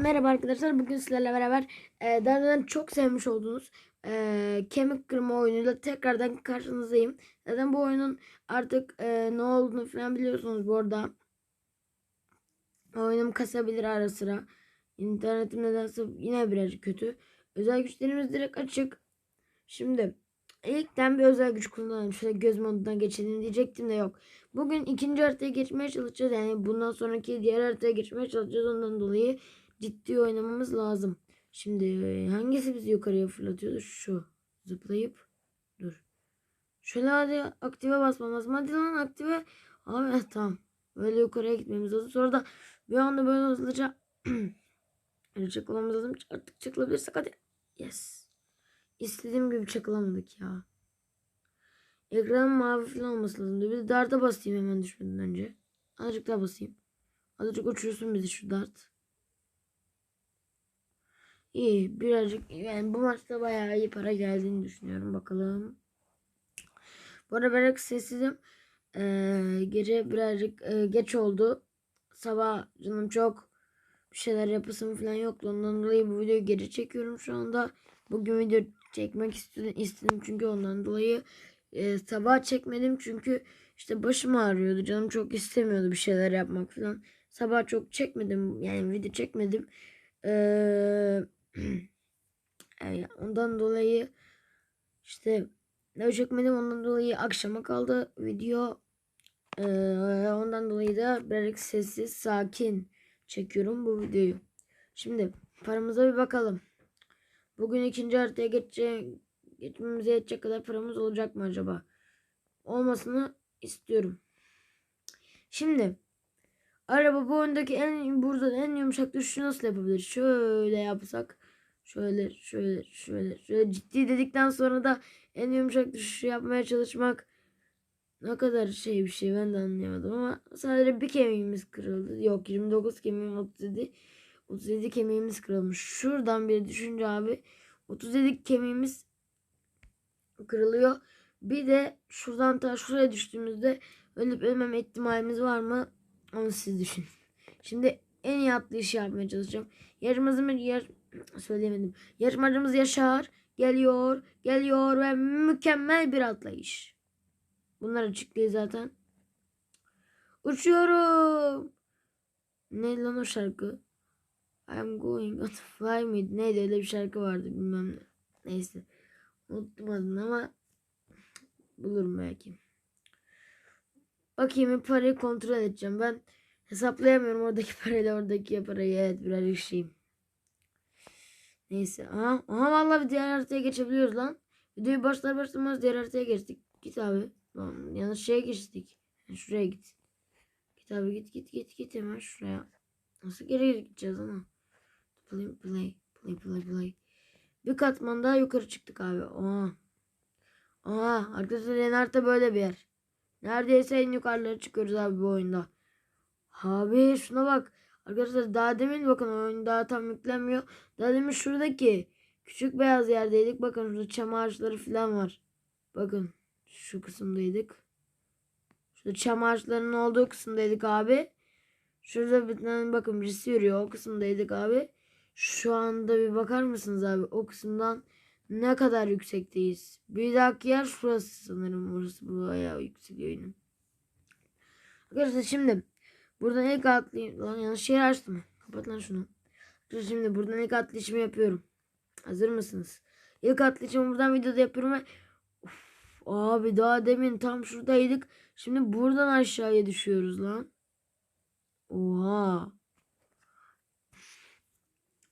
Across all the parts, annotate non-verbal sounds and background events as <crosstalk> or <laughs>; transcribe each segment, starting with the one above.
Merhaba arkadaşlar. Bugün sizlerle beraber e, daha önceden çok sevmiş olduğunuz e, kemik kırma oyunuyla tekrardan karşınızdayım. Zaten bu oyunun artık e, ne olduğunu falan biliyorsunuz bu arada. Oyunum kasabilir ara sıra. İnternetim nedense yine biraz kötü. Özel güçlerimiz direkt açık. Şimdi ilkten bir özel güç kullanalım. Şöyle göz modundan geçelim diyecektim de yok. Bugün ikinci haritaya geçmeye çalışacağız. Yani bundan sonraki diğer haritaya geçmeye çalışacağız. Ondan dolayı ciddi oynamamız lazım. Şimdi hangisi bizi yukarıya fırlatıyordu? Şu. Zıplayıp. Dur. Şöyle hadi aktive basmam lazım. Hadi lan aktive. Abi <laughs> tamam. Böyle yukarıya gitmemiz lazım. Sonra da bir anda böyle hızlıca <clears throat> çakılamamız lazım. Artık çakılabilirsek hadi. Yes. İstediğim gibi çakılamadık ya. Ekranın mavi falan olması lazım. Bir de darda basayım hemen düşmeden önce. Azıcık daha basayım. Azıcık uçursun bizi şu dart. İyi birazcık yani bu maçta bayağı iyi para geldiğini düşünüyorum bakalım. Bu arada birazcık sessizim. Ee, gece birazcık e, geç oldu. Sabah canım çok bir şeyler yapasım falan yoktu. Ondan dolayı bu videoyu geri çekiyorum şu anda. Bugün video çekmek istedim, istedim çünkü ondan dolayı e, sabah çekmedim çünkü işte başım ağrıyordu. Canım çok istemiyordu bir şeyler yapmak falan. Sabah çok çekmedim yani video çekmedim. Eee yani <clears throat> ondan dolayı işte ne çekmedim ondan dolayı akşama kaldı video. Ee, ondan dolayı da birazcık sessiz sakin çekiyorum bu videoyu. Şimdi paramıza bir bakalım. Bugün ikinci haritaya geçecek, geçmemize yetecek kadar paramız olacak mı acaba? Olmasını istiyorum. Şimdi araba bu oyundaki en burada en yumuşak düşüşü nasıl yapabilir? Şöyle yapsak şöyle şöyle şöyle şöyle ciddi dedikten sonra da en yumuşak düşüşü yapmaya çalışmak ne kadar şey bir şey ben de anlayamadım ama sadece bir kemiğimiz kırıldı. Yok 29 kemiğim 37 37 kemiğimiz kırılmış. Şuradan bir düşünce abi 37 kemiğimiz kırılıyor. Bir de şuradan ta şuraya düştüğümüzde ölüp ölmeme ihtimalimiz var mı? Onu siz düşünün. Şimdi en iyi atlayışı yapmaya çalışacağım. Yarımızın yer söyleyemedim. Yarışmacımız Yaşar geliyor, geliyor ve mükemmel bir atlayış. Bunlar açıklıyor zaten. Uçuyorum. Ne lan o şarkı? I'm going on fly miydi? Neydi öyle bir şarkı vardı bilmem ne. Neyse. Unuttum adını ama bulurum belki. Bakayım bir parayı kontrol edeceğim. Ben hesaplayamıyorum oradaki <laughs> parayla oradaki parayı. Evet birazcık şeyim. Neyse. Aha, aha vallahi bir diğer haritaya geçebiliyoruz lan. Videoyu başlar başlamaz diğer haritaya geçtik. Git abi. Lan, yanlış şeye geçtik. Şuraya git. Git abi git git git git hemen şuraya. Nasıl geri gideceğiz ama. Play play play play play. Bir katman daha yukarı çıktık abi. Oha. Oha arkadaşlar yeni harita böyle bir yer. Neredeyse en yukarılara çıkıyoruz abi bu oyunda. Abi şuna bak. Arkadaşlar daha demin bakın oyun daha tam yüklenmiyor. Daha demin şuradaki küçük beyaz yerdeydik. Bakın şurada çam ağaçları falan var. Bakın şu kısımdaydık. Şurada çam ağaçlarının olduğu kısımdaydık abi. Şurada bir tane bakın birisi yürüyor. O kısımdaydık abi. Şu anda bir bakar mısınız abi? O kısımdan ne kadar yüksekteyiz? Bir dahaki yer şurası sanırım. Burası bayağı yükseliyor yine. Arkadaşlar şimdi Buradan ilk atlayayım. Lan yanlış yer açtım. Kapat lan şunu. Dur şimdi buradan ilk atlayışımı yapıyorum. Hazır mısınız? İlk atlayışımı buradan videoda yapıyorum ve Uf, abi daha demin tam şuradaydık. Şimdi buradan aşağıya düşüyoruz lan. Oha.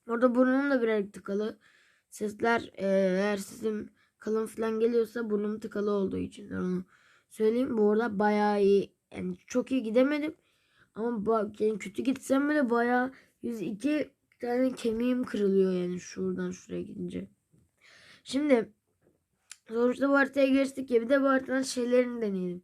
Orada burnum da birer tıkalı. Sesler e, eğer sizin kalın falan geliyorsa burnum tıkalı olduğu için onu söyleyeyim. Bu arada bayağı iyi. Yani çok iyi gidemedim. Ama bak yani kötü gitsem bile baya 102 tane kemiğim kırılıyor yani şuradan şuraya gidince. Şimdi sonuçta bu haritaya geçtik ya bir de bu haritanın şeylerini deneyelim.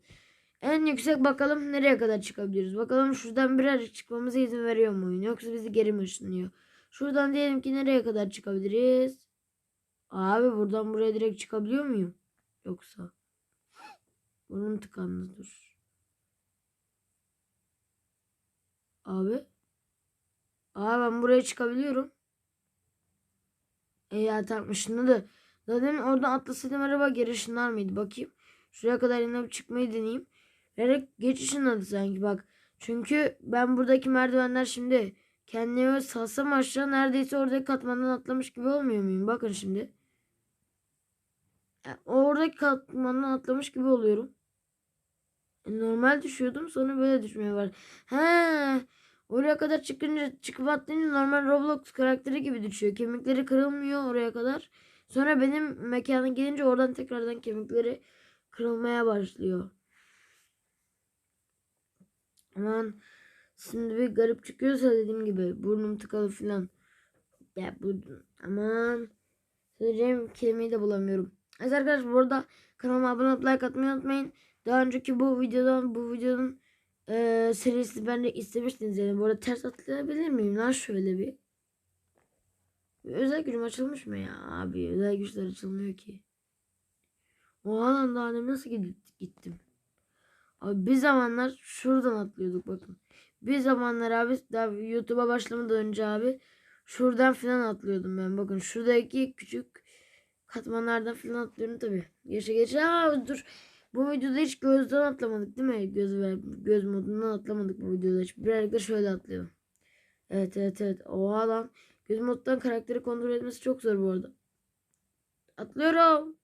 En yüksek bakalım nereye kadar çıkabiliriz. Bakalım şuradan birazcık çıkmamıza izin veriyor mu oyun yoksa bizi geri mi ışınlıyor. Şuradan diyelim ki nereye kadar çıkabiliriz. Abi buradan buraya direkt çıkabiliyor muyum? Yoksa. Burnum tıkandı dur. Abi. Aa ben buraya çıkabiliyorum. E ya tamam ışınladı. Zaten oradan atlasaydım araba geri ışınlar mıydı? Bakayım. Şuraya kadar inip çıkmayı deneyeyim. Direkt geç ışınladı sanki bak. Çünkü ben buradaki merdivenler şimdi kendimi salsam aşağı neredeyse oradaki katmandan atlamış gibi olmuyor muyum? Bakın şimdi. Ya, oradaki katmandan atlamış gibi oluyorum. Normal düşüyordum sonra böyle düşmeye var. He. Oraya kadar çıkınca çıkıp atlayınca normal Roblox karakteri gibi düşüyor. Kemikleri kırılmıyor oraya kadar. Sonra benim mekana gelince oradan tekrardan kemikleri kırılmaya başlıyor. Aman şimdi bir garip çıkıyorsa dediğim gibi burnum tıkalı filan. Ya bu aman söyleyeceğim kelimeyi de bulamıyorum. Evet arkadaşlar burada kanalıma abone olup like atmayı unutmayın. Daha önceki bu videodan bu videonun e, serisi ben de istemiştiniz yani. Bu arada ters atlayabilir miyim lan şöyle bir. özel gücüm açılmış mı ya abi? Özel güçler açılmıyor ki. O lan daha ne nasıl git- gittim? Abi bir zamanlar şuradan atlıyorduk bakın. Bir zamanlar abi daha YouTube'a başlamadan önce abi şuradan filan atlıyordum ben. Bakın şuradaki küçük katmanlardan filan atlıyorum tabi. Geçe geçe aa dur. Bu videoda hiç gözden atlamadık değil mi? Göz ve göz modundan atlamadık bu videoda hiç. Birazcık şöyle atlıyorum. Evet evet evet. Oha lan. Göz modundan karakteri kontrol etmesi çok zor bu arada. Atlıyorum.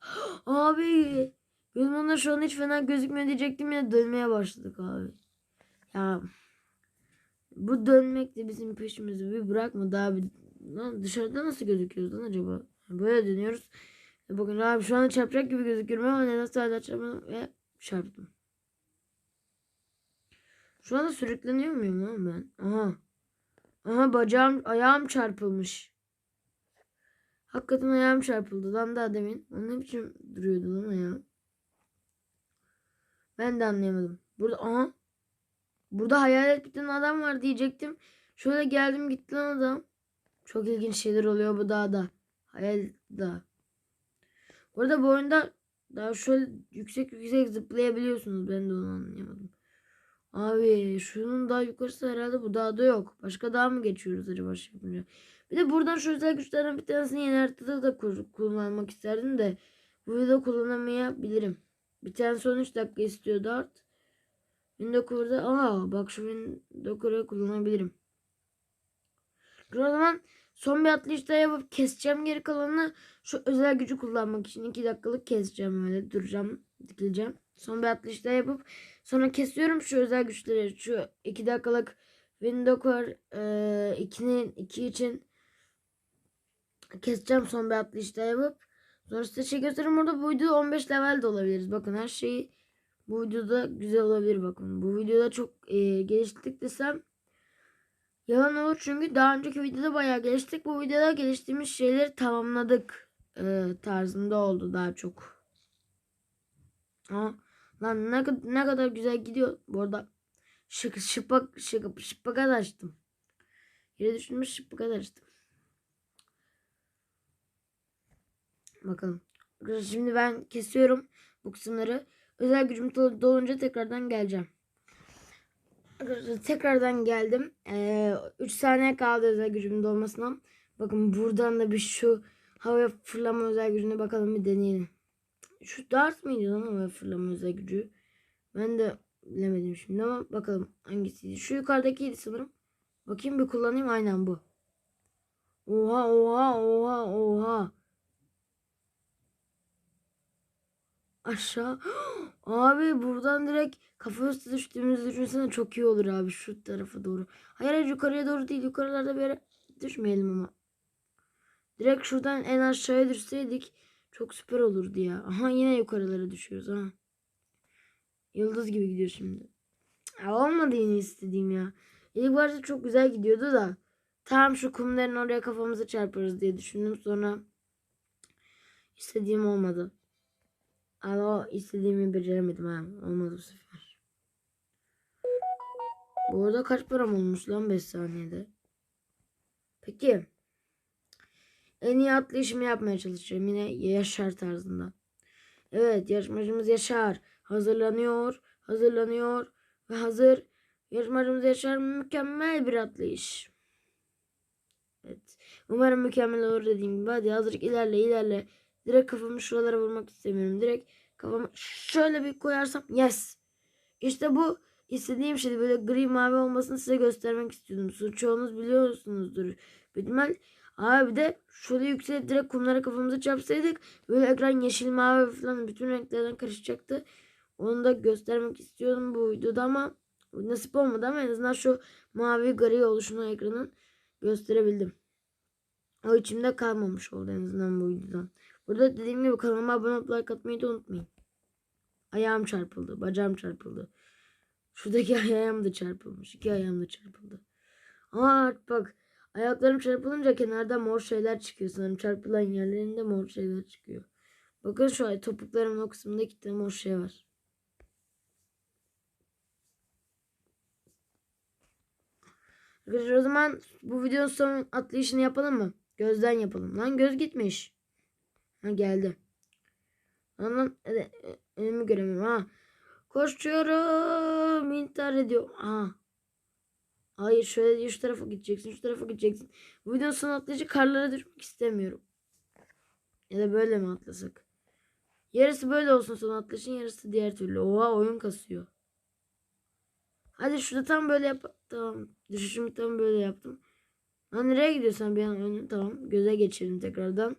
<gasps> Abi. Göz modunda şu an hiç fena gözükmüyor diyecektim yine dönmeye başladık abi. Ya. Bu dönmek de bizim peşimizi bir bırakmadı abi. Lan dışarıda nasıl gözüküyoruz lan acaba? Böyle dönüyoruz. Bakın abi şu anda çarpacak gibi gözüküyorum ama nedense hala çarpmadım ve çarptım. Şu anda sürükleniyor muyum lan ben? Aha. Aha bacağım ayağım çarpılmış. Hakikaten ayağım çarpıldı lan daha demin. O ne biçim duruyordu lan ayağım. Ben de anlayamadım. Burada aha. Burada hayalet bir tane adam var diyecektim. Şöyle geldim gitti lan adam. Çok ilginç şeyler oluyor bu dağda. Hayal dağ. Burada bu oyunda daha şöyle yüksek yüksek zıplayabiliyorsunuz. Ben de onu anlayamadım. Abi şunun daha yukarısı herhalde bu dağda yok. Başka dağ mı geçiyoruz acaba yapınca? Bir de buradan şu özel güçlerden bir tanesini yeni haritada da kullanmak isterdim de bu videoda kullanamayabilirim. Bir tane son 3 dakika istiyor Dart. Windows'da aa bak şu Windows'u kullanabilirim. O zaman son bir atlayış daha yapıp keseceğim geri kalanını şu özel gücü kullanmak için 2 dakikalık keseceğim öyle duracağım dikileceğim. Son bir atlayış daha yapıp sonra kesiyorum şu özel güçleri şu 2 dakikalık Windows'u 2'nin 2 için keseceğim son bir atlayış daha yapıp sonra size şey gösteririm orada bu videoda 15 level de olabiliriz. Bakın her şeyi bu videoda güzel olabilir bakın. Bu videoda çok e, geliştik desem yalan olur çünkü daha önceki videoda bayağı geliştik. Bu videoda geliştiğimiz şeyleri tamamladık e, tarzında oldu daha çok. Aa, lan ne, ne kadar güzel gidiyor. Bu arada şık şıpak şık şıpakat açtım. Yere düşmüş şıpakat açtım. Bakalım. Şimdi ben kesiyorum bu kısımları. Özel gücüm dol- dolunca tekrardan geleceğim. Arkadaşlar tekrardan geldim. 3 saniye kaldı özel gücümün dolmasına. Bakın buradan da bir şu havaya fırlama özel gücüne bakalım bir deneyelim. Şu dart mıydı lan havaya fırlama özel gücü? Ben de bilemedim şimdi ama bakalım hangisiydi. Şu yukarıdakiydi sanırım. Bakayım bir kullanayım aynen bu. Oha oha oha oha. Aşağı. <gasps> Abi buradan direkt kafa üstü düştüğümüzü düşünsene çok iyi olur abi şu tarafa doğru. Hayır hayır yukarıya doğru değil yukarılarda bir yere düşmeyelim ama. Direkt şuradan en aşağıya düşseydik çok süper olurdu ya. Aha yine yukarılara düşüyoruz ha. Yıldız gibi gidiyor şimdi. Ya olmadı yine istediğim ya. İlk başta çok güzel gidiyordu da. Tam şu kumların oraya kafamızı çarparız diye düşündüm sonra istediğim olmadı. Ama istediğimi beceremedim ha. Olmadı bu sefer. Bu arada kaç param olmuş lan 5 saniyede. Peki. En iyi atlayışımı yapmaya çalışacağım. Yine Yaşar tarzında. Evet yarışmacımız Yaşar. Hazırlanıyor. Hazırlanıyor. Ve hazır. Yarışmacımız Yaşar mükemmel bir atlayış. Evet. Umarım mükemmel olur dediğim gibi. Hadi hazırlık ilerle ilerle. Direkt kafamı şuralara vurmak istemiyorum. Direkt kafamı şöyle bir koyarsam yes. İşte bu istediğim şeydi. Böyle gri mavi olmasını size göstermek istiyordum. Siz çoğunuz biliyorsunuzdur. Bilmem. Abi de şöyle yükselip direkt kumlara kafamızı çarpsaydık böyle ekran yeşil mavi falan bütün renklerden karışacaktı. Onu da göstermek istiyordum bu videoda ama nasip olmadı ama en azından şu mavi gri oluşunu ekranın gösterebildim. O içimde kalmamış oldu en azından bu videodan. Burada dediğim gibi kanalıma abone olup like atmayı da unutmayın. Ayağım çarpıldı. Bacağım çarpıldı. Şuradaki <laughs> ayağım da çarpılmış. İki ayağım da çarpıldı. Aa bak ayaklarım çarpılınca kenarda mor şeyler çıkıyor sanırım. Çarpılan yerlerinde mor şeyler çıkıyor. Bakın şu ay topuklarımın o kısmında iki tane mor şey var. Arkadaşlar o zaman bu videonun son atlayışını yapalım mı? Gözden yapalım. Lan göz gitmiş. Ha geldi. Lan e, e, elimi göremiyorum ha. Koşuyorum. intihar ediyorum. Ha. Hayır şöyle şu tarafa gideceksin. Şu tarafa gideceksin. Bu videonun son atlayıcı karlara düşmek istemiyorum. Ya da böyle mi atlasak? Yarısı böyle olsun son atlayışın yarısı diğer türlü. Oha oyun kasıyor. Hadi şurada tam böyle yap. Tamam. Düşüşümü tam böyle yaptım. Lan nereye gidiyorsun bir an önüm tamam. Göze geçirelim tekrardan.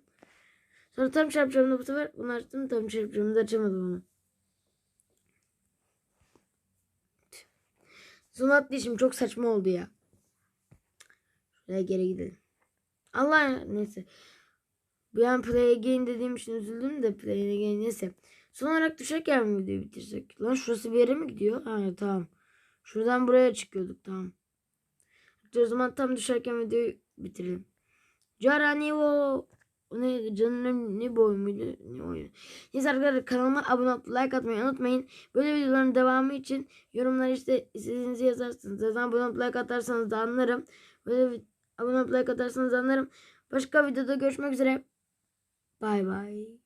Sonra tam çarpacağım da bu sefer bunu açtım. Tam çarpacağımı da açamadım onu. Son atlayışım çok saçma oldu ya. Şuraya geri gidelim. Allah neyse. Bir an play again dediğim için üzüldüm de play again neyse. Son olarak düşerken mi videoyu bitirsek? Lan şurası bir yere mi gidiyor? Ha tamam. Şuradan buraya çıkıyorduk tamam. O zaman tam düşerken videoyu bitirelim. Jaranivo o neydi? Canım ne boy muydu? Ne oyunu? Neyse arkadaşlar kanalıma abone olup like atmayı unutmayın. Böyle videoların devamı için yorumlar işte istediğinizi yazarsınız. Zaten abone olup like atarsanız da anlarım. Böyle abone olup like atarsanız anlarım. Başka videoda görüşmek üzere. Bay bay.